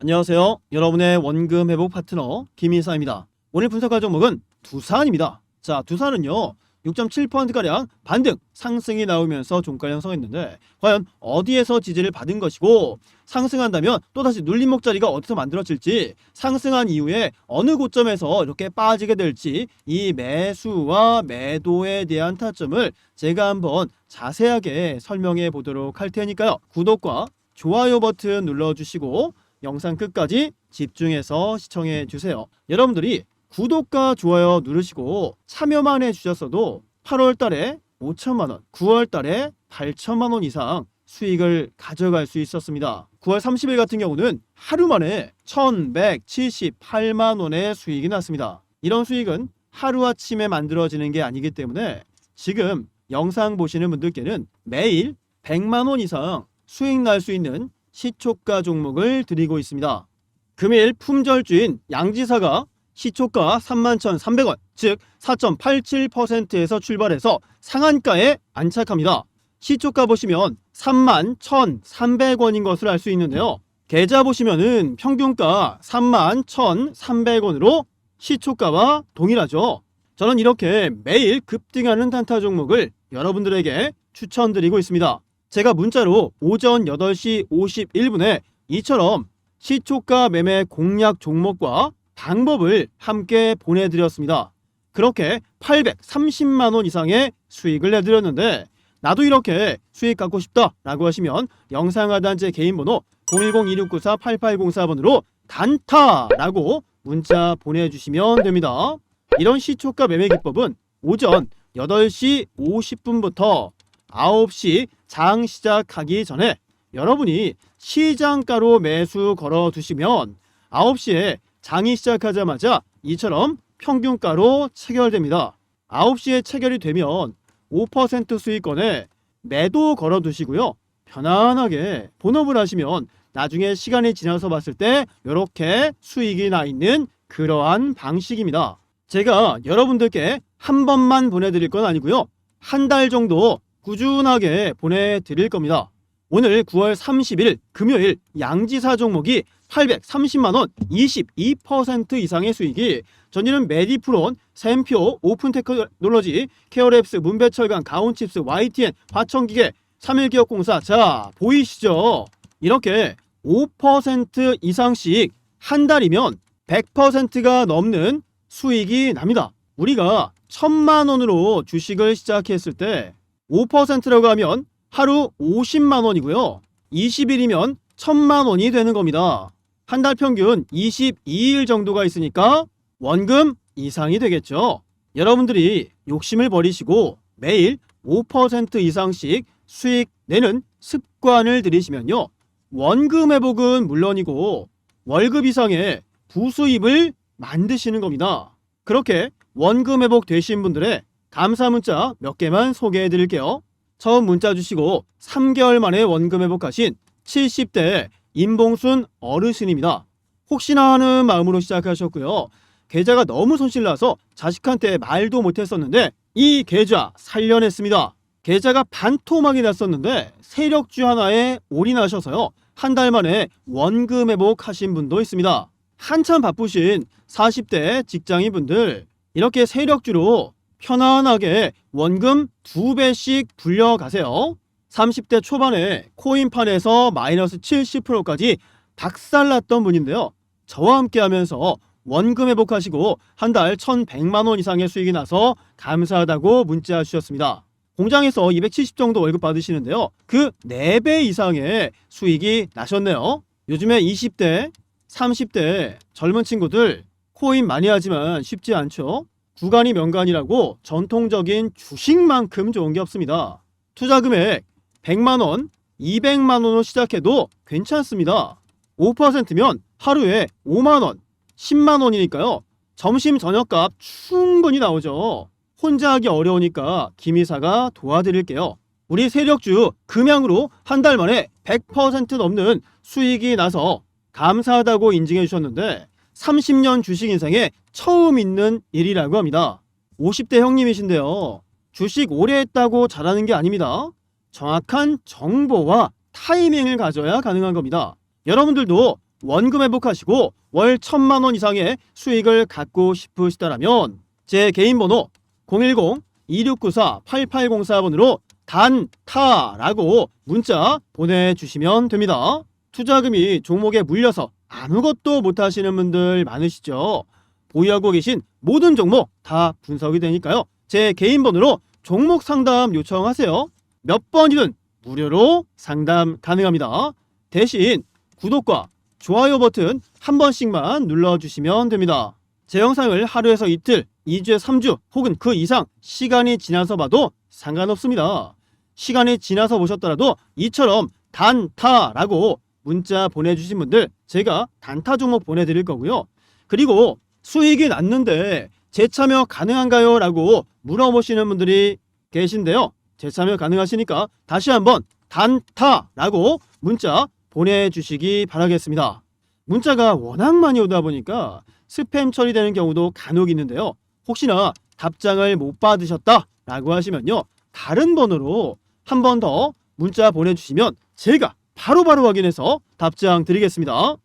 안녕하세요. 여러분의 원금 회복 파트너 김인사입니다. 오늘 분석할 종목은 두산입니다. 자, 두산은요. 6.7%가량 반등 상승이 나오면서 종가 형성했는데 과연 어디에서 지지를 받은 것이고 상승한다면 또다시 눌림목 자리가 어디서 만들어질지 상승한 이후에 어느 고점에서 이렇게 빠지게 될지 이 매수와 매도에 대한 타점을 제가 한번 자세하게 설명해 보도록 할 테니까요. 구독과 좋아요 버튼 눌러주시고 영상 끝까지 집중해서 시청해 주세요. 여러분들이 구독과 좋아요 누르시고 참여만 해 주셨어도 8월 달에 5천만 원, 9월 달에 8천만 원 이상 수익을 가져갈 수 있었습니다. 9월 30일 같은 경우는 하루 만에 1,178만 원의 수익이 났습니다. 이런 수익은 하루아침에 만들어지는 게 아니기 때문에 지금 영상 보시는 분들께는 매일 100만 원 이상 수익 날 수 있는 시초가 종목을 드리고 있습니다. 금일 품절주인 양지사가 시초가 31,300원, 즉 4.87%에서 출발해서 상한가에 안착합니다. 시초가 보시면 31,1,300원인 것을 알 수 있는데요. 계좌 보시면은 평균가 31,1,300원으로 시초가와 동일하죠. 저는 이렇게 매일 급등하는 단타 종목을 여러분들에게 추천드리고 있습니다. 제가 문자로 오전 8시 51분에 이처럼 시초가 매매 공략 종목과 방법을 함께 보내드렸습니다. 그렇게 830만 원 이상의 수익을 내드렸는데 나도 이렇게 수익 갖고 싶다 라고 하시면 영상 하단 제 개인 번호 010-2694-8804번으로 단타 라고 문자 보내주시면 됩니다. 이런 시초가 매매 기법은 오전 8시 50분부터 9시 장 시작하기 전에 여러분이 시장가로 매수 걸어 두시면 9시에 장이 시작하자마자 이처럼 평균가로 체결됩니다. 9시에 체결이 되면 5% 수익권에 매도 걸어 두시고요. 편안하게 본업을 하시면 나중에 시간이 지나서 봤을 때 이렇게 수익이 나 있는 그러한 방식입니다. 제가 여러분들께 한 번만 보내드릴 건 아니고요. 한 달 정도 꾸준하게 보내드릴 겁니다. 오늘 9월 30일 금요일 양지사 종목이 830만원 22% 이상의 수익이 전일은 메디프론, 샘표, 오픈테크놀로지, 케어랩스, 문배철강, 가온칩스, YTN, 화천기계, 3일기업공사 자 보이시죠? 이렇게 5% 이상씩 한 달이면 100%가 넘는 수익이 납니다. 우리가 천만 원으로 주식을 시작했을 때 5%라고 하면 하루 50만 원이고요. 20일이면 천만 원이 되는 겁니다. 한 달 평균 22일 정도가 있으니까 원금 이상이 되겠죠. 여러분들이 욕심을 버리시고 매일 5% 이상씩 수익 내는 습관을 들이시면요. 원금 회복은 물론이고 월급 이상의 부수입을 만드시는 겁니다. 그렇게 원금 회복 되신 분들의 감사 문자 몇 개만 소개해 드릴게요. 처음 문자 주시고 3개월 만에 원금 회복하신 70대 임봉순 어르신입니다. 혹시나 하는 마음으로 시작하셨고요. 계좌가 너무 손실나서 자식한테 말도 못했었는데 이 계좌 살려냈습니다. 계좌가 반토막이 났었는데 세력주 하나에 올인하셔서요. 한 달 만에 원금 회복하신 분도 있습니다. 한참 바쁘신 40대 직장인 분들 이렇게 세력주로 편안하게 원금 두 배씩 불려가세요. 30대 초반에 코인판에서 마이너스 70%까지 박살났던 분인데요. 저와 함께 하면서 원금 회복하시고 한 달 1,100만 원 이상의 수익이 나서 감사하다고 문자 주셨습니다. 공장에서 270 정도 월급 받으시는데요. 그 4배 이상의 수익이 나셨네요. 요즘에 20대, 30대 젊은 친구들 코인 많이 하지만 쉽지 않죠. 구간이 명간이라고 전통적인 주식만큼 좋은 게 없습니다. 투자 금액 100만 원, 200만 원으로 시작해도 괜찮습니다. 5%면 하루에 5만 원, 10만 원이니까요. 점심 저녁값 충분히 나오죠. 혼자 하기 어려우니까 김이사가 도와드릴게요. 우리 세력주 금양으로 한 달 만에 100% 넘는 수익이 나서 감사하다고 인증해 주셨는데 30년 주식 인생에 처음 있는 일이라고 합니다. 50대 형님이신데요. 주식 오래 했다고 잘하는 게 아닙니다. 정확한 정보와 타이밍을 가져야 가능한 겁니다. 여러분들도 원금 회복하시고 월 천만 원 이상의 수익을 갖고 싶으시다라면 제 개인 번호 010-2694-8804번으로 단타라고 문자 보내주시면 됩니다. 투자금이 종목에 물려서 아무것도 못하시는 분들 많으시죠. 보유하고 계신 모든 종목 다 분석이 되니까요. 제 개인 번호로 종목 상담 요청하세요. 몇 번이든 무료로 상담 가능합니다. 대신 구독과 좋아요 버튼 한 번씩만 눌러주시면 됩니다. 제 영상을 하루에서 이틀, 2주에 3주 혹은 그 이상 시간이 지나서 봐도 상관없습니다. 시간이 지나서 보셨더라도 이처럼 단타라고 문자 보내주신 분들 제가 단타 종목 보내드릴 거고요. 그리고 수익이 났는데 재참여 가능한가요? 라고 물어보시는 분들이 계신데요. 재참여 가능하시니까 다시 한번 단타라고 문자 보내주시기 바라겠습니다. 문자가 워낙 많이 오다 보니까 스팸 처리되는 경우도 간혹 있는데요. 혹시나 답장을 못 받으셨다라고 하시면요. 다른 번호로 한 번 더 문자 보내주시면 제가 바로바로 확인해서 답장 드리겠습니다.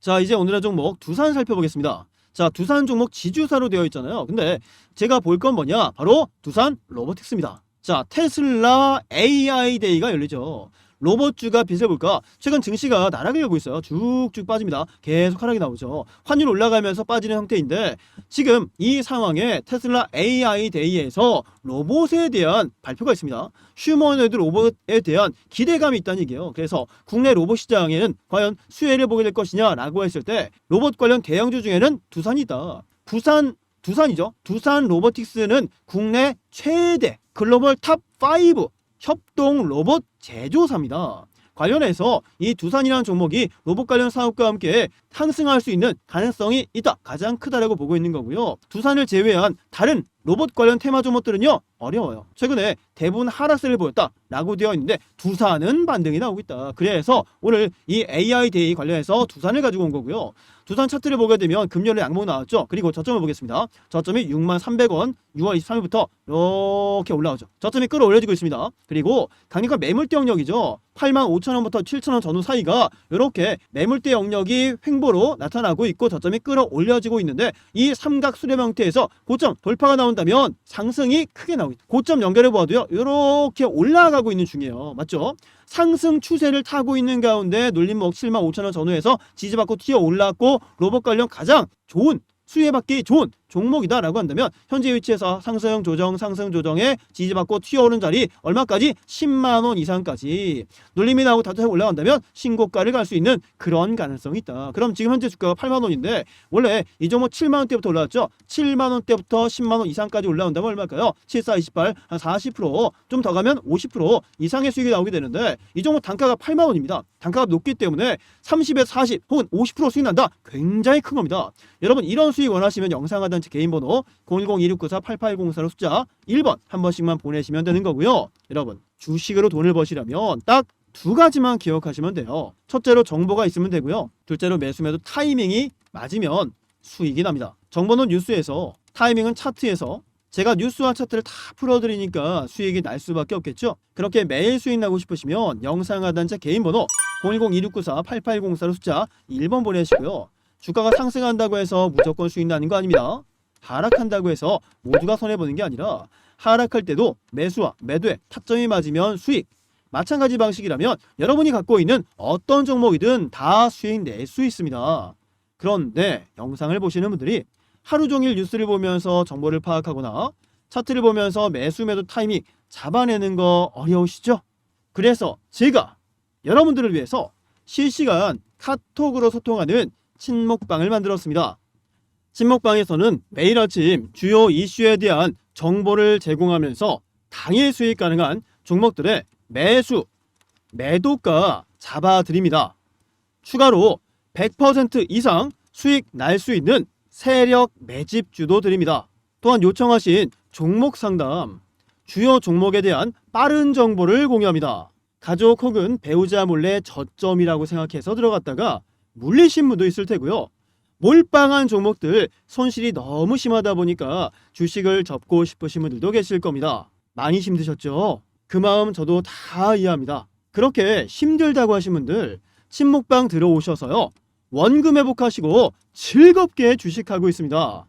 자, 이제 오늘의 종목 두산 살펴보겠습니다. 자, 두산 종목 지주사로 되어 있잖아요. 근데 제가 볼 건 뭐냐? 바로 두산 로보틱스입니다. 자, 테슬라 AI 데이가 열리죠. 로봇주가 빛을 볼까? 최근 증시가 나락을 열고 있어요. 쭉쭉 빠집니다. 계속 하락이 나오죠. 환율 올라가면서 빠지는 형태인데 지금 이 상황에 테슬라 AI 데이에서 로봇에 대한 발표가 있습니다. 휴머노이드 로봇에 대한 기대감이 있다는 얘기예요. 그래서 국내 로봇 시장에는 과연 수혜를 보게 될 것이냐라고 했을 때 로봇 관련 대형주 중에는 두산이 있다. 부산 두산이죠. 두산 로보틱스는 국내 최대 글로벌 탑5 협동 로봇 제조사입니다. 관련해서 이 두산이라는 종목이 로봇 관련 사업과 함께 상승할 수 있는 가능성이 있다. 가장 크다라고 보고 있는 거고요. 두산을 제외한 다른 로봇 관련 테마 종목들은요 어려워요. 최근에 대부분 하락세를 보였다라고 되어 있는데 두산은 반등이 나오고 있다. 그래서 오늘 이 AI 데이 관련해서 두산을 가지고 온 거고요. 두산 차트를 보게 되면 금요일에 양봉 나왔죠. 그리고 저점을 보겠습니다. 저점이 6만 300원 6월 23일부터 이렇게 올라오죠. 저점이 끌어올려지고 있습니다. 그리고 강력한 매물대 영역이죠. 8만 5천 원부터 7천 원 전후 사이가 이렇게 매물대 영역이 횡보로 나타나고 있고 저점이 끌어올려지고 있는데 이 삼각 수렴 형태에서 고점 돌파가 나 온다면 상승이 크게 있다. 고점 연결해 보아도요. 이렇게 올라가고 있는 중이에요. 맞죠? 상승 추세를 타고 있는 가운데 눌림목 7만 5천 원 전후에서 지지받고 튀어 올랐고 로봇 관련 가장 좋은 수혜받기 좋은 종목이다라고 한다면 현재 위치에서 상승 조정 상승 조정에 지지받고 튀어오른 자리 얼마까지 10만 원 이상까지 눌림이 나오고 다시 올라간다면 신고가를 갈 수 있는 그런 가능성이 있다. 그럼 지금 현재 주가가 8만 원인데 원래 이 종목 7만 원대부터 올라왔죠. 7만 원대부터 10만 원 이상까지 올라온다면 얼마일까요? 7, 4, 28, 한 40%좀 더 가면 50% 이상의 수익이 나오게 되는데 이 종목 단가가 8만 원입니다. 단가가 높기 때문에 30에 40 혹은 50% 수익 난다. 굉장히 큰 겁니다. 여러분 이런 수익 원하시면 영상 하단 제 개인 번호 010-2694-8804로 숫자 1번 한 번씩만 보내시면 되는 거고요. 여러분 주식으로 돈을 버시려면 딱 두 가지만 기억하시면 돼요. 첫째로 정보가 있으면 되고요. 둘째로 매수 매도 타이밍이 맞으면 수익이 납니다. 정보는 뉴스에서 타이밍은 차트에서 제가 뉴스와 차트를 다 풀어드리니까 수익이 날 수밖에 없겠죠. 그렇게 매일 수익 나고 싶으시면 영상 하단 제 개인 번호 010-2694-8804로 숫자 1번 보내시고요. 주가가 상승한다고 해서 무조건 수익 나는 거 아닙니다. 하락한다고 해서 모두가 손해보는 게 아니라 하락할 때도 매수와 매도에 타점이 맞으면 수익 마찬가지 방식이라면 여러분이 갖고 있는 어떤 종목이든 다 수익 낼 수 있습니다. 그런데 영상을 보시는 분들이 하루 종일 뉴스를 보면서 정보를 파악하거나 차트를 보면서 매수 매도 타이밍 잡아내는 거 어려우시죠? 그래서 제가 여러분들을 위해서 실시간 카톡으로 소통하는 친목방을 만들었습니다. 친목방에서는 매일 아침 주요 이슈에 대한 정보를 제공하면서 당일 수익 가능한 종목들의 매수, 매도가 잡아드립니다. 추가로 100% 이상 수익 날 수 있는 세력 매집주도 드립니다. 또한 요청하신 종목 상담, 주요 종목에 대한 빠른 정보를 공유합니다. 가족 혹은 배우자 몰래 저점이라고 생각해서 들어갔다가 물리신 분도 있을 테고요. 몰빵한 종목들 손실이 너무 심하다 보니까 주식을 접고 싶으신 분들도 계실 겁니다. 많이 힘드셨죠? 그 마음 저도 다 이해합니다. 그렇게 힘들다고 하신 분들 친목방 들어오셔서요. 원금 회복하시고 즐겁게 주식하고 있습니다.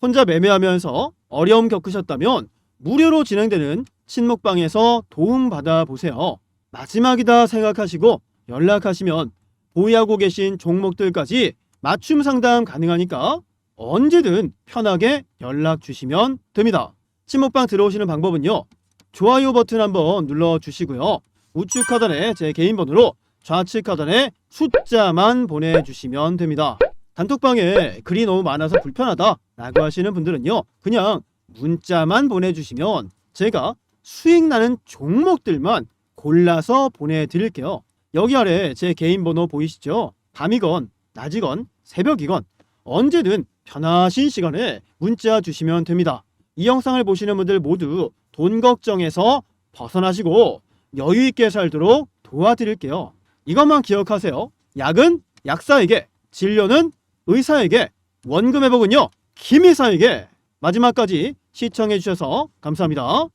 혼자 매매하면서 어려움 겪으셨다면 무료로 진행되는 친목방에서 도움 받아 보세요. 마지막이다 생각하시고 연락하시면 보유하고 계신 종목들까지 맞춤 상담 가능하니까 언제든 편하게 연락 주시면 됩니다. 친목방 들어오시는 방법은요. 좋아요 버튼 한번 눌러 주시고요. 우측 하단에 제 개인 번호로 좌측 하단에 숫자만 보내주시면 됩니다. 단톡방에 글이 너무 많아서 불편하다 라고 하시는 분들은요. 그냥 문자만 보내주시면 제가 수익 나는 종목들만 골라서 보내드릴게요. 여기 아래 제 개인 번호 보이시죠? 밤이건 낮이건 새벽이건 언제든 편하신 시간에 문자 주시면 됩니다. 이 영상을 보시는 분들 모두 돈 걱정에서 벗어나시고 여유 있게 살도록 도와드릴게요. 이것만 기억하세요. 약은 약사에게, 진료는 의사에게, 원금 회복은요 김의사에게. 마지막까지 시청해 주셔서 감사합니다.